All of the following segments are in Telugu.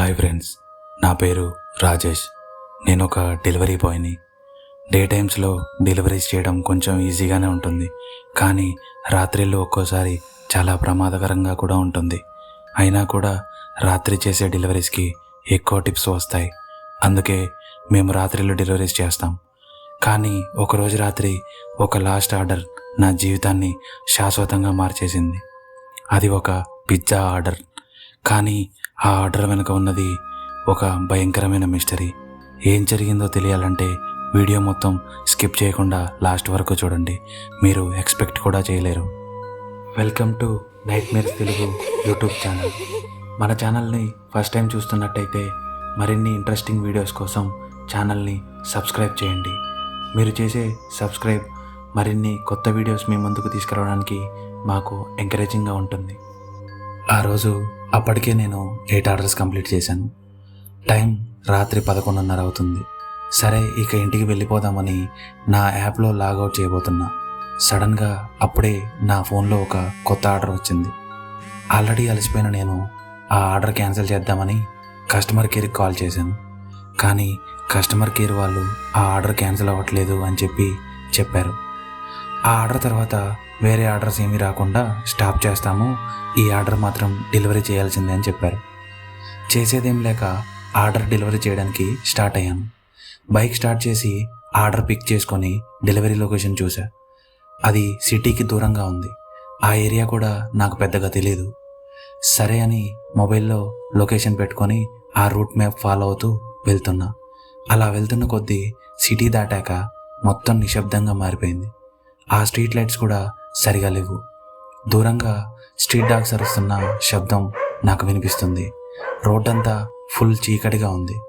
హాయ్ ఫ్రెండ్స్ నా పేరు రాజేష్. నేను ఒక డెలివరీ బాయ్ని డే టైమ్స్లో డెలివరీస్ చేయడం కొంచెం ఈజీగానే ఉంటుంది. కానీ రాత్రిళ్ళు ఒక్కోసారి చాలా ప్రమాదకరంగా కూడా ఉంటుంది. అయినా కూడా రాత్రి చేసే డెలివరీస్కి ఎక్కువ టిప్స్ వస్తాయి. అందుకే మేము రాత్రిళ్ళు డెలివరీస్ చేస్తాం. కానీ ఒకరోజు రాత్రి ఒక లాస్ట్ ఆర్డర్ నా జీవితాన్ని శాశ్వతంగా మార్చేసింది. అది ఒక పిజ్జా ఆర్డర్ కానీ ఆ ఆర్డర్ వెనుక ఉన్నది ఒక భయంకరమైన మిస్టరీ ఏం జరిగిందో తెలియాలంటే వీడియో మొత్తం స్కిప్ చేయకుండా లాస్ట్ వరకు చూడండి. మీరు ఎక్స్పెక్ట్ కూడా చేయలేరు. Welcome to nightmares Telugu YouTube channel. మన ఛానల్ని ఫస్ట్ టైం చూస్తున్నట్టయితే మరిన్ని ఇంట్రెస్టింగ్ వీడియోస్ కోసం ఛానల్ని సబ్స్క్రైబ్ చేయండి. మీరు చేసే సబ్స్క్రైబ్ మరిన్ని కొత్త వీడియోస్ మీ ముందుకు తీసుకురావడానికి మాకు ఎంకరేజింగ్గా ఉంటుంది. ఆ రోజు అప్పటికే నేను ఎయిట్ ఆర్డర్స్ కంప్లీట్ చేశాను. టైం రాత్రి పదకొండున్నర అవుతుంది. సరే ఇక ఇంటికి వెళ్ళిపోదామని నా యాప్లో లాగౌట్ చేయబోతున్నా. సడన్గా అప్పుడే నా ఫోన్లో ఒక కొత్త ఆర్డర్ వచ్చింది. ఆల్రెడీ అలసిపోయిన నేను ఆ ఆర్డర్ క్యాన్సిల్ చేద్దామని కస్టమర్ కేర్కి కాల్ చేశాను. కానీ కస్టమర్ కేర్ వాళ్ళు ఆ ఆర్డర్ క్యాన్సిల్ అవ్వట్లేదు అని చెప్పి చెప్పారు. ఆ ఆర్డర్ తర్వాత వేరే ఆర్డర్స్ ఏమీ రాకుండా స్టాప్ చేస్తాము. ఈ ఆర్డర్ మాత్రం డెలివరీ చేయాల్సిందే అని చెప్పారు. చేసేదేం లేక ఆర్డర్ డెలివరీ చేయడానికి స్టార్ట్ అయ్యాను. బైక్ స్టార్ట్ చేసి ఆర్డర్ పిక్ చేసుకొని డెలివరీ లొకేషన్ చూసా. అది సిటీకి దూరంగా ఉంది. ఆ ఏరియా కూడా నాకు పెద్దగా తెలియదు సరే అని మొబైల్లో లొకేషన్ పెట్టుకొని ఆ రూట్ మ్యాప్ ఫాలో అవుతూ వెళ్తున్నా. అలా వెళ్తున్న కొద్దీ సిటీ దాటాక మొత్తం నిశ్శబ్దంగా మారిపోయింది. ఆ స్ట్రీట్ లైట్స్ కూడా సరిగా లేవు. దూరంగా స్ట్రీట్ డాగ్స్ అరుస్తున్న శబ్దం నాకు వినిపిస్తుంది. రోడ్డంతా ఫుల్ చీకటిగా ఉంది.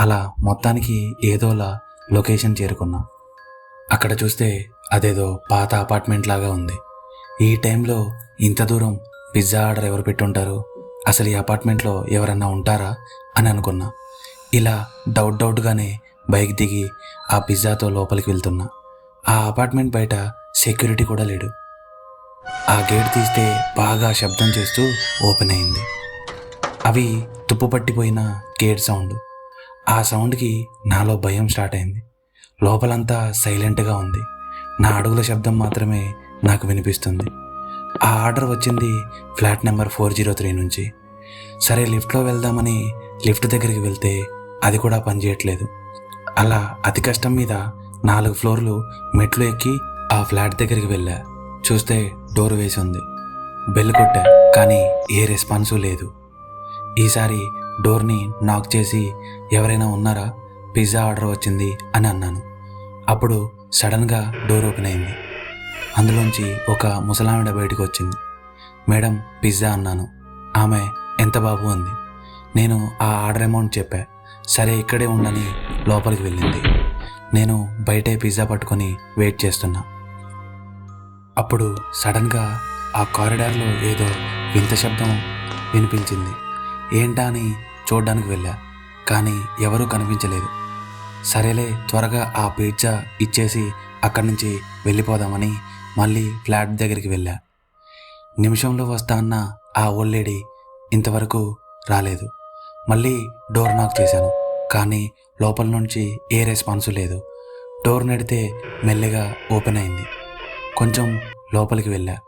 అలా మొత్తానికి ఏదోలా లొకేషన్ చేరుకున్నా. అక్కడ చూస్తే అదేదో పాత అపార్ట్మెంట్ లాగా ఉంది. ఈ టైంలో ఇంత దూరం పిజ్జా ఆర్డర్ ఎవరు పెట్టుంటారు? అసలు ఈ అపార్ట్మెంట్లో ఎవరన్నా ఉంటారా? అని అనుకున్నా. ఇలా డౌట్ డౌట్గానే బైక్ దిగి ఆ పిజ్జాతో లోపలికి వెళ్తున్నా. ఆ అపార్ట్మెంట్ బయట సెక్యూరిటీ కూడా లేడు. ఆ గేట్ తీస్తే బాగా శబ్దం చేస్తూ ఓపెన్ అయింది. అవి తుప్పు పట్టిపోయిన గేట్ సౌండ్. ఆ సౌండ్కి నాలో భయం స్టార్ట్ అయింది. లోపలంతా సైలెంట్గా ఉంది. నా అడుగుల శబ్దం మాత్రమే నాకు వినిపిస్తుంది. ఆ ఆర్డర్ వచ్చింది flat number four zero three నుంచి. సరే లిఫ్ట్లో వెళ్దామని లిఫ్ట్ దగ్గరికి వెళ్తే అది కూడా పనిచేయట్లేదు. అలా అతి కష్టం మీద నాలుగు ఫ్లోర్లు మెట్లు ఎక్కి ఆ ఫ్లాట్ దగ్గరికి వెళ్ళా. చూస్తే డోర్ వేసి ఉంది. బెల్ కొట్టా కానీ ఏ రెస్పాన్సు లేదు. ఈసారి డోర్ని నాక్ చేసి ఎవరైనా ఉన్నారా? పిజ్జా ఆర్డర్ వచ్చింది అని అన్నాను. అప్పుడు సడన్గా డోర్ ఓపెన్ అయింది. అందులోంచి ఒక ముసలావిడ బయటకు వచ్చింది. మేడం పిజ్జా అన్నాను. ఆమె ఎంత బాబు? అంది. నేను ఆ ఆర్డర్ అమౌంట్ చెప్పా. సరే ఇక్కడే ఉండని లోపలికి వెళ్ళింది. నేను బయటే పిజ్జా పట్టుకొని వెయిట్ చేస్తున్నా. అప్పుడు సడన్గా ఆ కారిడార్లో ఏదో వింత శబ్దం వినిపించింది. ఏంటా అని చూడ్డానికి వెళ్ళా కానీ ఎవరూ కనిపించలేదు. సరేలే త్వరగా ఆ పిజ్జా ఇచ్చేసి అక్కడి నుంచి వెళ్ళిపోదామని మళ్ళీ ఫ్లాట్ దగ్గరికి వెళ్ళా. నిమిషంలో వస్తా అన్న ఆ ఓల్డ్ లేడీ ఇంతవరకు రాలేదు. మళ్ళీ డోర్ నాక్ చేశాను కానీ లోపల నుంచి ఏ రెస్పాన్సు లేదు. డోర్ నడితే మెల్లగా ఓపెన్ అయింది. కొంచెం లోపలికి వెళ్ళా.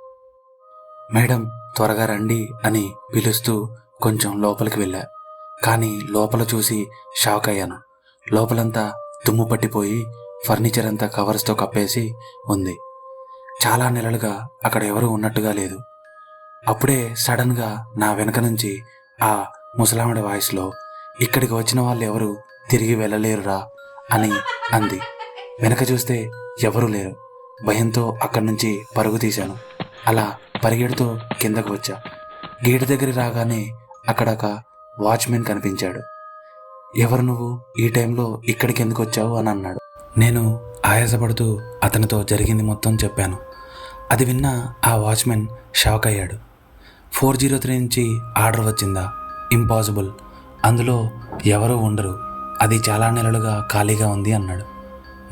మేడం త్వరగా రండి అని పిలుస్తూ కొంచెం లోపలికి వెళ్ళా. కానీ లోపల చూసి షాక్ అయ్యాను. లోపలంతా దుమ్ము పట్టిపోయి ఫర్నిచర్ అంతా కవర్స్తో కప్పేసి ఉంది. చాలా నెలలుగా అక్కడ ఎవరూ ఉన్నట్టుగా లేదు. అప్పుడే సడన్గా నా వెనక నుంచి ఆ ముసలామిడ వాయిస్లో ఇక్కడికి వచ్చిన వాళ్ళు ఎవరు? తిరిగి వెళ్ళలేరురా అని అంది. వెనక చూస్తే ఎవరూ లేరు. భయంతో అక్కడి నుంచి పరుగు తీశాను. అలా పరిగెడుతూ కిందకు వచ్చా. గేటు దగ్గర రాగానే అక్కడ ఒక వాచ్మెన్ కనిపించాడు. ఎవరు నువ్వు? ఈ టైంలో ఇక్కడికి ఎందుకు వచ్చావు? అని అన్నాడు. నేను ఆయాసపడుతూ అతనితో జరిగింది మొత్తం చెప్పాను. అది విన్న ఆ వాచ్మెన్ షాక్ అయ్యాడు. ఫోర్ జీరో త్రీ నుంచి ఆర్డర్ వచ్చిందా? ఇంపాసిబుల్. అందులో ఎవరూ ఉండరు. అది చాలా నెలలుగా ఖాళీగా ఉంది అన్నాడు.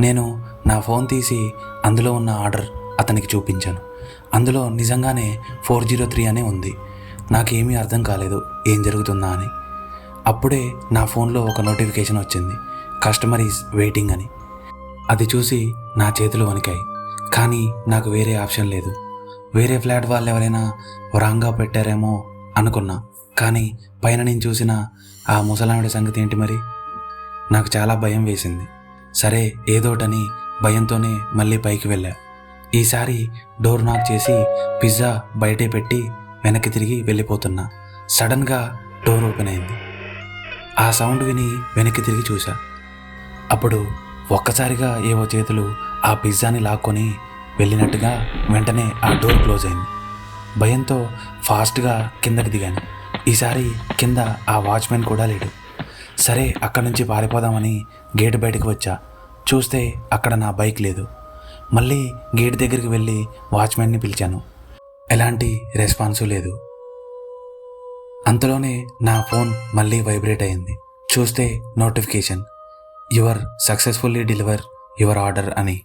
నేను నా ఫోన్ తీసి అందులో ఉన్న ఆర్డర్ అతనికి చూపించాను. అందులో నిజంగానే ఫోర్ జీరో త్రీ అనే ఉంది. నాకేమీ అర్థం కాలేదు ఏం జరుగుతుందా అని. అప్పుడే నా ఫోన్లో ఒక నోటిఫికేషన్ వచ్చింది. కస్టమర్ ఈజ్ వెయిటింగ్ అని. అది చూసి నా చేతులు వణికాయి. కానీ నాకు వేరే ఆప్షన్ లేదు. వేరే ఫ్లాట్ వాళ్ళు ఎవరైనా వరంగా పెట్టారేమో అనుకున్నా. కానీ పైన నేను చూసిన ఆ ముసలావిడ సంగతి ఏంటి మరి? నాకు చాలా భయం వేసింది. సరే ఏదోటని భయంతోనే మళ్ళీ పైకి వెళ్ళా. ఈసారి డోర్ నాక్ చేసి పిజ్జా బయటే పెట్టి వెనక్కి తిరిగి వెళ్ళిపోతున్నా. సడన్గా డోర్ ఓపెన్ అయింది. ఆ సౌండ్ విని వెనక్కి తిరిగి చూశా. అప్పుడు ఒక్కసారిగా ఏవో చేతులు ఆ పిజ్జాని లాక్కొని వెళ్ళినట్టుగా వెంటనే ఆ డోర్ క్లోజ్ అయింది. భయంతో ఫాస్ట్గా కిందకి దిగాను. ఈసారి కింద ఆ వాచ్మెన్ కూడా లేడు. సరే అక్కడి నుంచి పారిపోదామని గేట్ బయటకు వచ్చా. చూస్తే అక్కడ నా బైక్ లేదు. మళ్ళీ గేట్ దగ్గరికి వెళ్ళి వాచ్మెన్ని పిలిచాను. ఎలాంటి రెస్పాన్సు లేదు. అంతలోనే నా ఫోన్ మళ్ళీ వైబ్రేట్ అయింది. చూస్తే notification. Your successfully deliver your order అని.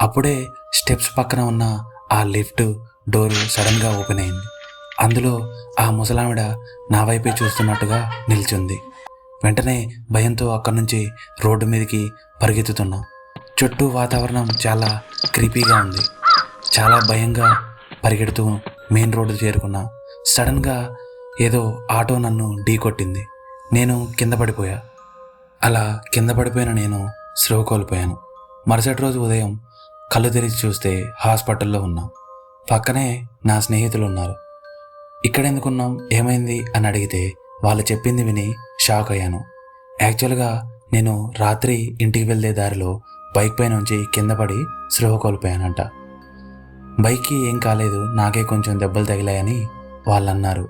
అప్పుడే స్టెప్స్ పక్కన ఉన్న ఆ లిఫ్ట్ డోరు సడన్గా ఓపెన్ అయింది. అందులో ఆ ముసలావిడ నా వైపే చూస్తున్నట్టుగా నిల్చుంది. వెంటనే భయంతో అక్కడి నుంచి రోడ్డు మీదకి పరిగెత్తుతున్నాం. చుట్టూ వాతావరణం చాలా క్రీపీగా ఉంది. చాలా భయంగా పరిగెడుతూ మెయిన్ రోడ్డు చేరుకున్నా. సడన్గా ఏదో ఆటో నన్ను ఢీ కొట్టింది. నేను కింద పడిపోయా. అలా కింద పడిపోయిన నేను శ్రవ కోల్పోయాను. మరుసటి రోజు ఉదయం కళ్ళు తెరిచి చూస్తే హాస్పిటల్లో ఉన్నా. పక్కనే నా స్నేహితులు ఉన్నారు. ఇక్కడెందుకున్నాం ఏమైంది? అని అడిగితే వాళ్ళు చెప్పింది విని షాక్ అయ్యాను. యాక్చువల్గా నేను రాత్రి ఇంటికి వెళ్ళే దారిలో బైక్ పై నుంచి కింద పడి స్పృహ కోల్పోయానంట. బైక్కి ఏం కాలేదు నాకే కొంచెం దెబ్బలు తగిలాయని వాళ్ళన్నారు.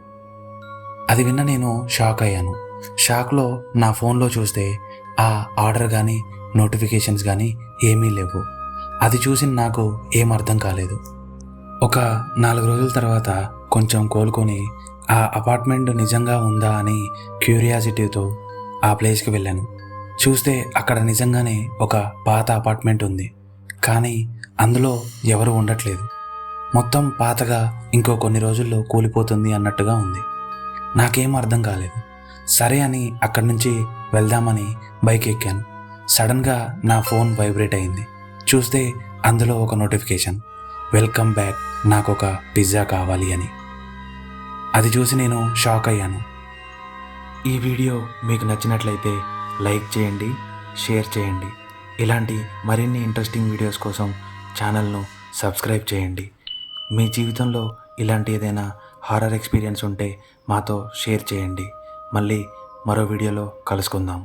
అది విన్న నేను షాక్ అయ్యాను. షాక్లో నా ఫోన్లో చూస్తే ఆ ఆర్డర్ కానీ నోటిఫికేషన్స్ కానీ ఏమీ లేవు. అది చూసి నాకు ఏం అర్థం కాలేదు. ఒక నాలుగు రోజుల తర్వాత కొంచెం కోలుకొని ఆ అపార్ట్మెంట్ నిజంగా ఉందా అని క్యూరియాసిటీతో ఆ ప్లేస్కి వెళ్ళాను. చూస్తే అక్కడ నిజంగానే ఒక పాత అపార్ట్మెంట్ ఉంది. కానీ అందులో ఎవరు ఉండట్లేదు. మొత్తం పాతగా ఇంకో కొన్ని రోజుల్లో కూలిపోతుంది అన్నట్టుగా ఉంది. నాకేం అర్థం కాలేదు. సరే అని అక్కడి నుంచి వెళ్దామని బైక్ ఎక్కాను. సడన్గా నా ఫోన్ వైబ్రేట్ అయింది. చూస్తే అందులో ఒక నోటిఫికేషన్ వెల్కమ్ బ్యాక్ నాకు ఒక పిజ్జా కావాలి అని. అది చూసి నేను షాక్ అయ్యాను. ఈ వీడియో మీకు నచ్చినట్లయితే లైక్ చేయండి షేర్ చేయండి. ఇలాంటి మరిన్ని ఇంట్రెస్టింగ్ వీడియోస్ కోసం ఛానల్ను సబ్స్క్రైబ్ చేయండి. మీ జీవితంలో ఇలాంటి ఏదైనా హారర్ ఎక్స్పీరియన్స్ ఉంటే మాతో షేర్ చేయండి. మళ్ళీ మరో వీడియోలో కలుసుకుందాం.